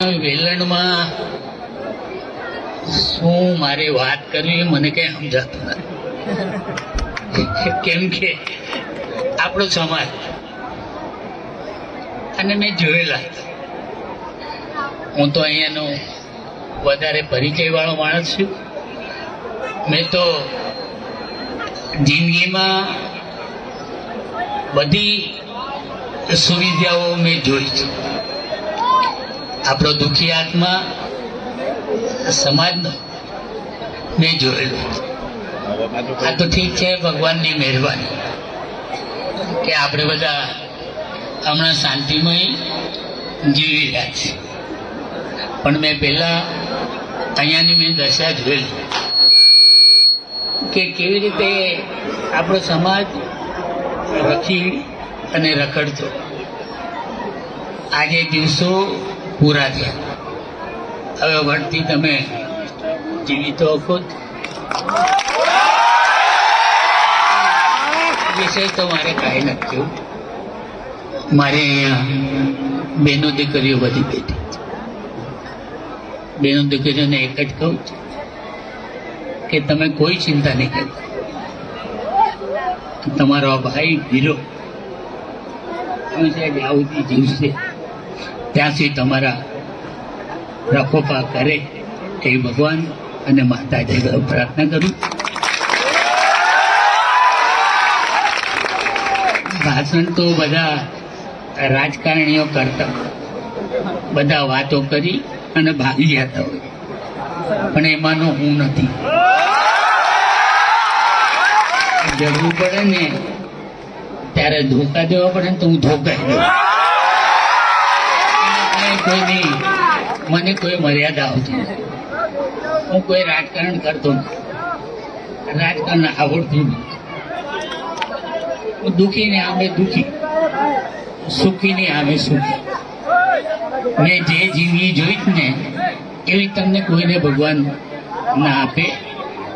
વેલણમાં શું મારે વાત કરવી મને કઈ સમજાતું નથી. કેમ કે આપણો સમાજ, અને મેં જોયેલા, હું તો અહીંયાનો વધારે પરિચય વાળો માણસ છું. મેં તો જિંદગીમાં બધી સુવિધાઓ મેં જોઈ છે. આપણો દુઃખી આત્મા સમાજનો મેં જોયેલો. આ તો ઠીક છે, ભગવાનની મહેરબાની. કે આપણે બધા હમણાં શાંતિમય જીવી રહ્યા છીએ. પણ મેં પહેલા અહીંયાની મેં દશા જોયેલી. કે કેવી રીતે આપણો સમાજ રખી અને રખડતો. આજે દિવસો પૂરા થયા હવે વળતી તમે જીવિતો ખુદ. વિષય તો મારે કાંઈ કહ્યું મારે અહીંયા બેનો દીકરીઓ બધી બેઠી બેનો દીકરીઓને એક જ કહું છું કે તમે કોઈ ચિંતા નહીં કરતા. તમારો ભાઈ હીરો. અમે સાહેબ આવુથી જીવશે. ત્યાં સુધી તમારા રખોપા કરે એ ભગવાન અને માતાજી પ્રાર્થના કરું. ભાષણ તો બધા રાજકારણીઓ કરતા બધા વાતો કરી અને ભાગી જતા હોય. પણ એમાંનો હું નથી. જરૂર પડે ને ત્યારે ધોકા દેવા પડે ને તો હું ધોકાઈ દઉં. મને કોઈની મને કોઈ મર્યાદા આવતી હું કોઈ રાજકારણ કરતો નથી. રાજકારણ આવડતું નથી. હું દુઃખીને આમે દુઃખી. સુખીને આમે સુખી. મેં જે જિંદગી જોઈ ને એવી તમને કોઈને ભગવાન ના આપે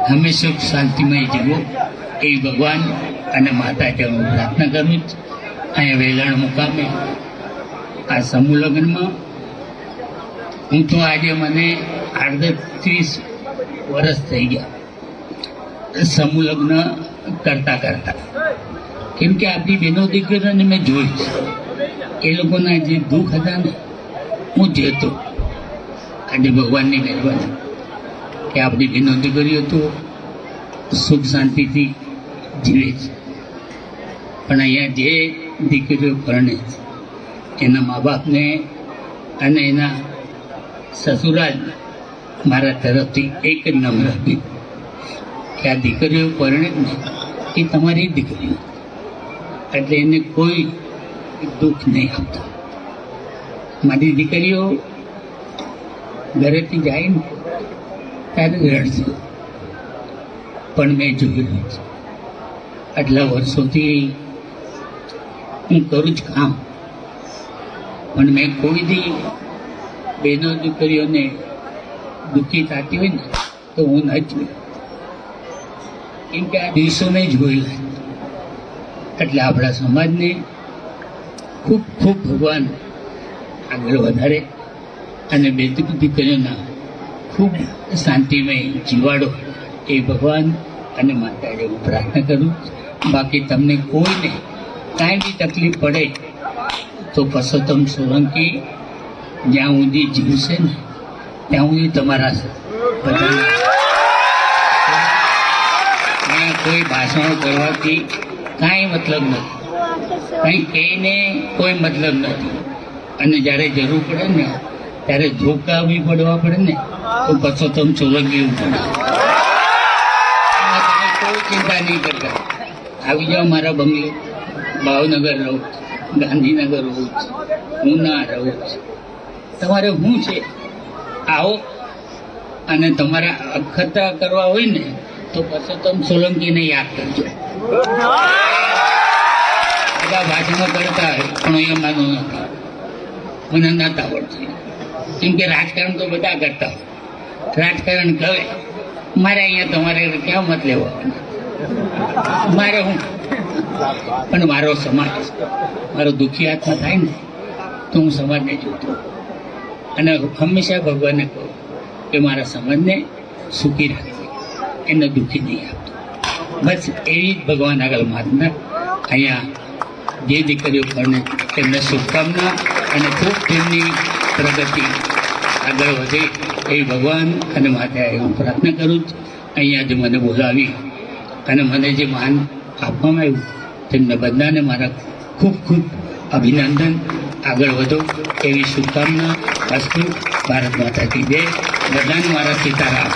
હમે સુખ શાંતિમય જીવો એ ભગવાન અને માતા હું પ્રાર્થના કરું છું. અહીંયા વેલણ મુકામે આ સમૂહ લગ્નમાં હું તો આજે મને આડત્રીસ વર્ષ થઈ ગયા. સમૂહ લગ્ન કરતા કરતા. કેમ કે આપણી બહેનો દીકરીઓને મેં જોઈ એ લોકોના જે દુઃખ હતા ને, હું જોતો આજે ભગવાનની મહેરબાની. કે આપણી બહેનો દીકરીઓ તો સુખ શાંતિથી જીવે છે. પણ અહીંયા જે દીકરીઓ પરણે છે એના મા બાપને અને એના સસુરાલ મારા તરફથી એક જ નમ્ર હતી કે આ દીકરીઓ પરણે એ તમારી દીકરીઓ. એટલે એને કોઈ દુઃખ નહીં આપતા. મારી દીકરીઓ ઘરેથી જાય ને ત્યારે રડશે. પણ મેં જોયેલું છે આટલા વર્ષોથી હું કરું જ કામ. પણ મેં કોઈ દી બહેનો દીકરીઓને દુઃખી થતી હોય ને, તો હું ન જોયું કેમ કે આ દિવસો મેં જોયેલા એટલે આપણા સમાજને ખૂબ ખૂબ ભગવાન આગળ વધારે અને બે દીકરીઓના ખૂબ શાંતિમય જીવાડો એ ભગવાન અને માતાજી હું પ્રાર્થના કરું બાકી તમને કોઈને કાંઈ બી તકલીફ પડે તો પસોતમ સોલંકી જ્યાં સુધી જીવશે ને, ત્યાં સુધી તમારા અહીંયા કોઈ ભાષણો કરવાથી કાંઈ મતલબ નથી. કંઈ કહીને કોઈ મતલબ નથી. અને જ્યારે જરૂર પડે ને, ત્યારે બી પડવા પડે ને, તો પછી તમે સોલંકી પડે કોઈ ચિંતા નહીં કરતા. આવી જાઓ મારા બંગલે, ભાવનગર રહું. ગાંધીનગર રહું છું. ઉના રહું. છું તમારે શું છે? આવો. અને તમારે અખતરા કરવા હોય ને, તો પછી તમે સોલંકીને યાદ કરજો. બધા ભાષણો કરતા હોય, પણ એ માનું નતા મને નતા આવડશે કેમ કે રાજકારણ તો બધા કરતા રાજકારણ કહે મારે અહીંયા તમારે ક્યાં મત લેવો? મારે હું? પણ મારો સમાજ, મારો દુઃખી આત્મા થાય ને, તો હું સમાજને જોતો અને હંમેશા ભગવાનને કહું કે મારા સમાજને સુખી રાખે એને દુઃખી નહીં આપતો. બસ એવી જ ભગવાન આગળ માતના અહીંયા જે દીકરીઓ પણ તેમને શુભકામના અને ખૂબ તેમની પ્રગતિ આગળ વધે એવી ભગવાન અને માતા હું પ્રાર્થના કરું છું. અહીંયા જે મને બોલાવી અને મને જે માન આપવામાં આવ્યું તેમને બધાને મારા ખૂબ ખૂબ અભિનંદન. આગળ વધો. એવી શુભકામના. અસ્તુ. ભારત માતા કી જય. બધાને મારા સીતારામ.